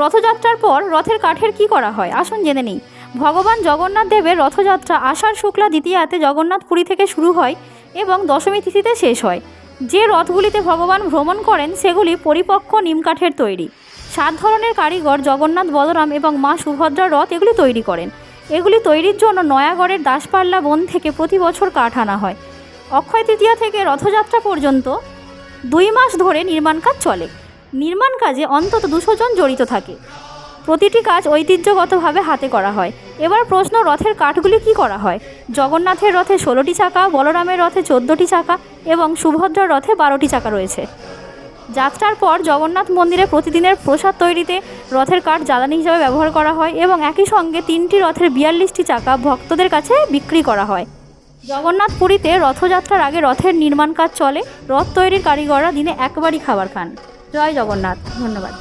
রথযাত্রার পর রথের কাঠের কি করা হয়? আসুন জেনে নিই। ভগবান জগন্নাথ দেবের রথযাত্রা আষাঢ় শুক্লা দ্বিতীয়াতে জগন্নাথ পুরী থেকে শুরু হয় এবং দশমী তিথিতে শেষ হয়। যে রথগুলিতে ভগবান ভ্রমণ করেন, সেগুলি পরিপক্ক নিমকাঠের তৈরি। সাত ধরনের কারিগর জগন্নাথ, বলরাম এবং মা সুভদ্রার রথ এগুলি তৈরি করেন। এগুলি তৈরির জন্য নয়াগড়ের দাসপাল্লা বন থেকে প্রতি বছর কাঠ আনা হয়। অক্ষয় তৃতীয়া থেকে রথযাত্রা পর্যন্ত দুই মাস ধরে নির্মাণ কাজ চলে। নির্মাণ কাজে অন্তত দুশো জন জড়িত থাকে। প্রতিটি কাজ ঐতিহ্যগতভাবে হাতে করা হয়। এবার প্রশ্ন, রথের কাঠগুলি কি করা হয়? জগন্নাথের রথে ষোলোটি চাকা, বলরামের রথে চোদ্দোটি চাকা এবং সুভদ্রার রথে বারোটি চাকা রয়েছে। যাত্রার পর জগন্নাথ মন্দিরে প্রতিদিনের প্রসাদ তৈরিতে রথের কাঠ জ্বালানি হিসাবে ব্যবহার করা হয় এবং একই সঙ্গে তিনটি রথের বিয়াল্লিশটি চাকা ভক্তদের কাছে বিক্রি করা হয়। জগন্নাথ পুরীতে রথযাত্রার আগে রথের নির্মাণ কাজ চলে। রথ তৈরির কারিগররা দিনে একবারই খাবার খান। জয় জগন্নাথ ধন্যবাদ।